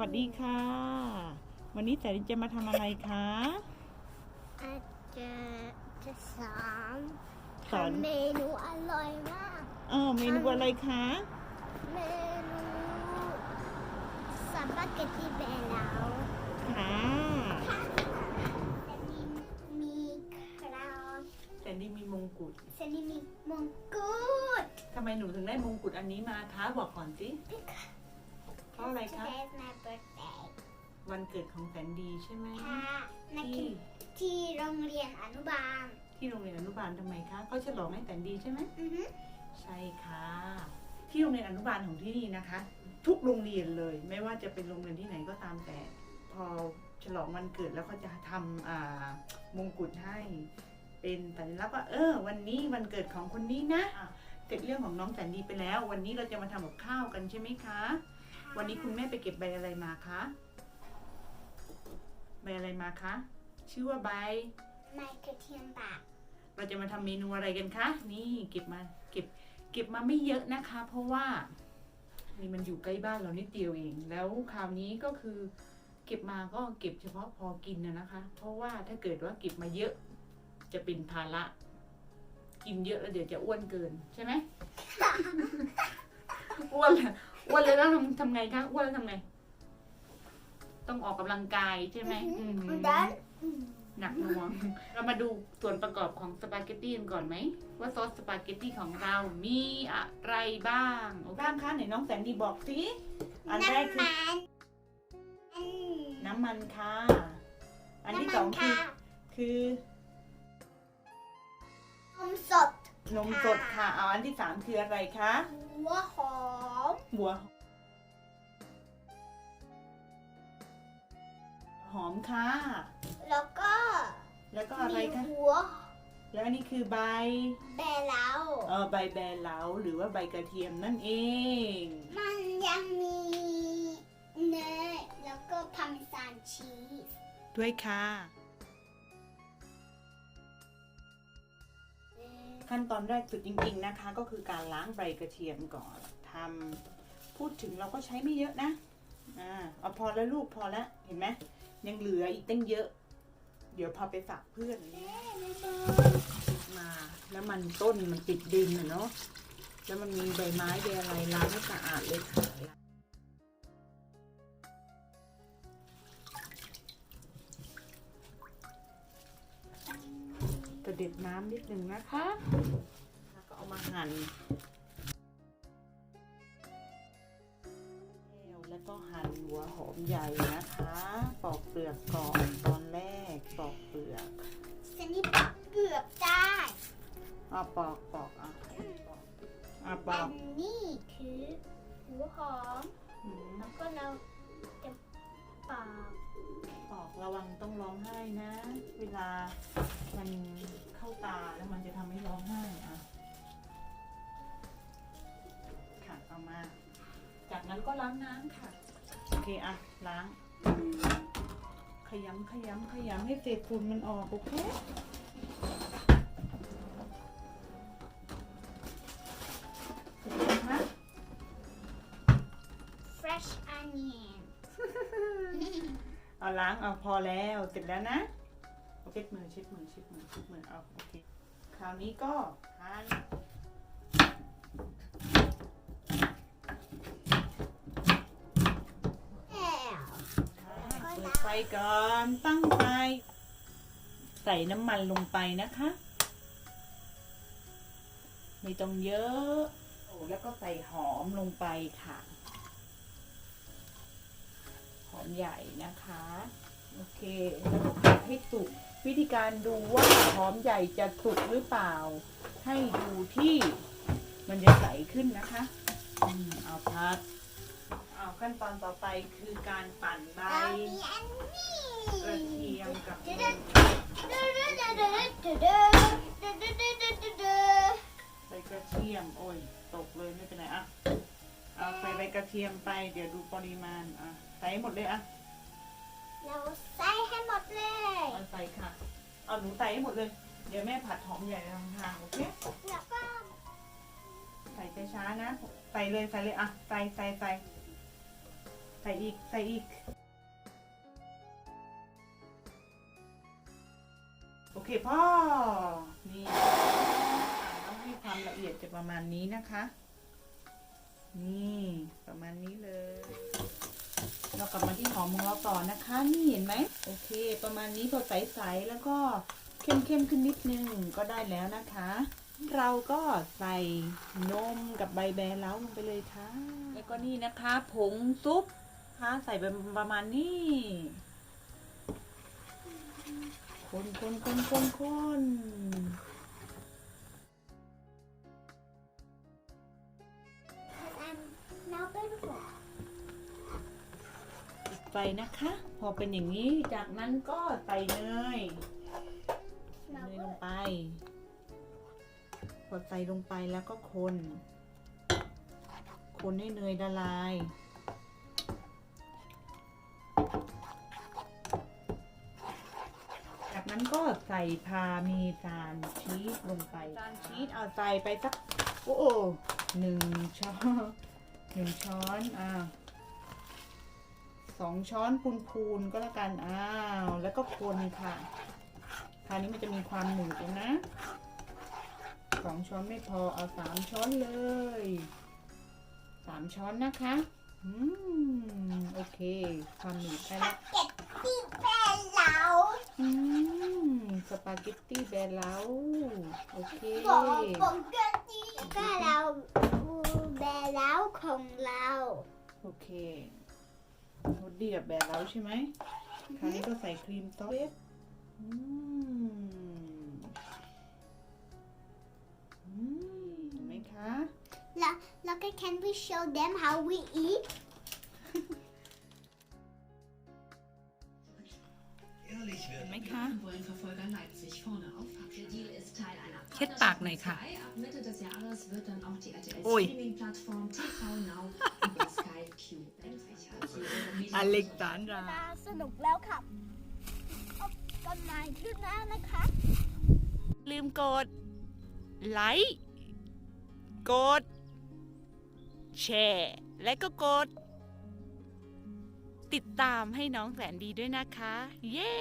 วัสดีค่ะ วันนี้แต่ลินจะมาทำอะไรคะอาจจะจะสอนสอนทำเมนูอร่อยมากเออเมนูอะไรคะ เมนูสปาเกตตีเบลาวค่ะแต่มีมีคราวแต่นี่มีมงกุฎเซนีมีมงกุฎทำไมหนูถึงได้มงกุฎอันนี้มาคะบอกก่อนสิ เพราะอะไรคะ Today's my birthday วันเกิดของแสนดีใช่ไหมค่ะนักที่ที่โรงเรียนอนุบาล ที่โรงเรียนอนุบาลทำไมคะเขาฉลองให้แสนดีใช่ไหมอือฮึใช่ค่ะ ที่โรงเรียนอนุบาลของที่นี่นะคะ ทุกโรงเรียนเลย ไม่ว่าจะเป็นโรงเรียนที่ไหนก็ตามแต่ พอฉลองวันเกิดแล้วก็จะทำอ่ามงกุฎให้ เป็นสัญลักษณ์ว่าเออ วันนี้วันเกิดของคนนี้นะอะเสร็จเรื่องของน้องแสนดีไปแล้ว วันนี้เราจะมาทำกับข้าวกันใช่ไหมคะ วันนี้คุณแม่ไปเก็บใบอะไรมาคะ ใบอะไรมาคะ ชื่อว่าใบไมกระเทียมบากเราจะมาทำเมนูอะไรกันคะ นี่เก็บมาเก็บเก็บมาไม่เยอะนะคะ เพราะว่านี่มันอยู่ใกล้บ้านเรานิดเดียวเอง แล้วคราวนี้ก็คือ เก็บมาก็เก็บเฉพาะพอกินนะนะคะ เพราะว่าถ้าเกิดว่าเก็บมาเยอะ จะเป็นภาระ กินเยอะแล้วเดี๋ยวจะอ้วนเกินใช่ไหมอ้วนเลย อ้วนเลยแล้วทำทำไงคะอ้วนแล้วทำไง ต้องออกกำลังกายใช่ไหมอืมดันหนักหน่วง เรามาดูส่วนประกอบของสปาเกตตี้กันก่อนไหม ว่าซอสสปาเกตตี้ของเรามีอะไรบ้างบ้างคะไหนน้องแสนดีบอกสิอันแรกคือน้ำมันน้ำมันค่ะ อันที่น้ำสมัองคือค่ะคือ นมสดค่ะเอาอันที่สามคืออะไรคะหัวหอมบัวหอมค่ะ แล้วก็ แล้วก็อะไรมีคะหัว แล้วอันนี้คือใบ แบลาวเออใบแบเหลาหรือว่าใบกระเทียมนั่นเอง มันยังมีเนยแล้วก็พาร์เมซานชีสด้วยค่ะ ขั้นตอนแรกสุดจริง ๆ นะคะ ก็คือการล้างใบกระเทียมก่อนทำพูดถึงเราก็ใช้ไม่เยอะนะอ่าเอาพอแล้วลูกพอแล้วเห็นไหมยังเหลืออีกตั้งเยอะ เดี๋ยวพอไปฝากเพื่อนมา แล้วมันต้นมันติดดินอะเนาะแล้วมันมีใบไม้ใบอะไรล้างให้สะอาดเลยค่ะ ด็ดน้ำนิดนึงนะคะ แล้วก็เอามาหั่น แล้วก็หั่นหัวหอมใหญ่นะคะ ปอกเปลือกก่อนตอนแรกปอกเปลือกเซนนี่เกือบได้อะปอกปอกอะปอกอะปออักนนี้คือหัวหอมอืมแล้วก็เราจะปอกปอกระวังต้องร้องไห้นะ เวลามัน เข้าตาแล้วมันจะทำให้ร้องไห้อะค่ะเอามา จากนั้นก็ล้างน้ำค่ะ โอเคอะล้าง ขยำขยำขยำให้เศษฝุ่นมันออกโอเคเสร็จแล้วนะ fresh onion เอาล้างเอาพอแล้วเสร็จแล้วนะ เอาเช็ดมือเช็ดมือเช็ดมือเช็ดมือเอาโอเคคราวนี้ก็หั่นแล้วเปิดไฟก่อนตั้งไฟใส่น้ำมันลงไปนะคะ ไม่ต้องเยอะโอ้แล้วก็ใส่หอมลงไปค่ะ หอมใหญ่นะคะ โอเคแล้วก็ผัดให้สุก วิธีการดูว่าหอมใหญ่จะสุกหรือเปล่า ให้ดูที่มันจะใสขึ้นนะคะอืมเอาพัดเอาขั้นตอนต่อไปคือการปั่นใบเรามีอันนี้กระเทียมกับใบกระเทียมโอ้ยตกเลยไม่เป็นไรอะเอาใส่ใบกระเทียมไปเดี๋ยวดูปริมาณอะใส่หมดเลยอะ เราใส่ให้หมดเลยเอาใส่ค่ะ เอาหนูใส่ให้หมดเลย เดี๋ยวแม่ผัดหอมใหญ่ทางทางๆโอเค แล้วก็ใส่ช้าๆนะ ใส่เลยใส่เลยอะ ใส่ใส่ใส่ใส่อีกใส่อีก โอเคพ่อ นี่ต้องให้ความละเอียดจะประมาณนี้นะคะ นี่ ประมาณนี้เลย เรากลับมาที่หอมของเราต่อนะคะ นี่เห็นไหมโอเค ประมาณนี้พอใสๆแล้วก็เข้มๆขึ้นนิดนึงก็ได้แล้วนะคะ เราก็ใส่นมกับใบแบเล้าลงไปเลยค่ะ แล้วก็นี่นะคะ ผงซุปค่ะใส่ไปประมาณนี้คนคนคนคนคนเราเป็นหัว ไฟนะคะ พอเป็นอย่างนี้จากนั้นก็ใส่เนยเนเรายก็ลงไปพอใส่ลงไปแล้วก็คน คนให้เนยละลาย จากนั้นก็ใส่พาเมซานชีสลงไปจานชีสเอาใส่ไปสัก โอ้โหหนึ่งช้อนหนึ่งช้อนอ่า สองช้อนพูนๆก็แล้วกัน อ้าว แล้วก็คนค่ะ คราวนี้มันจะมีความหนืดแล้วนะสองช้อนไม่พอ เอาสามช้อนเลย สามช้อนนะคะ อืม โอเค ความหนืดได้แล้วเก็ตตี้แป้งเราอืม สปาเกตตี้แบร์เล้าโอเคบอกบอกเก็ตตี้ก็เราแบร์แล้วของเรา โอเค รสดีกับแบร์เล้าใช่ไหมคราวนี้ก็ใส่ครีมซอสอืมอืมเห็นไหมคะ แล้วแล้วก็ can we show them how we eat Ehrlich เห็น werden. ไหมคะ wollen Verfolger Leipzig vorne aufpacken. Der Deal ist Teil einer เช็ดปากหน่อยค่ะ Partnerschaftspartei. Ab Mitte des Jahres wird dann auch die RTL Ui. Streaming-Plattform TV Now über Sky Q entsichert. Die Eurovision- อเล็กซานดราสนุกแล้วครับพบกันใหม่คลิปหน้านะคะ ลืมกด ไลค์ กด แชร์ และก็กด ติดตามให้น้องแสนดีด้วยนะคะ เย้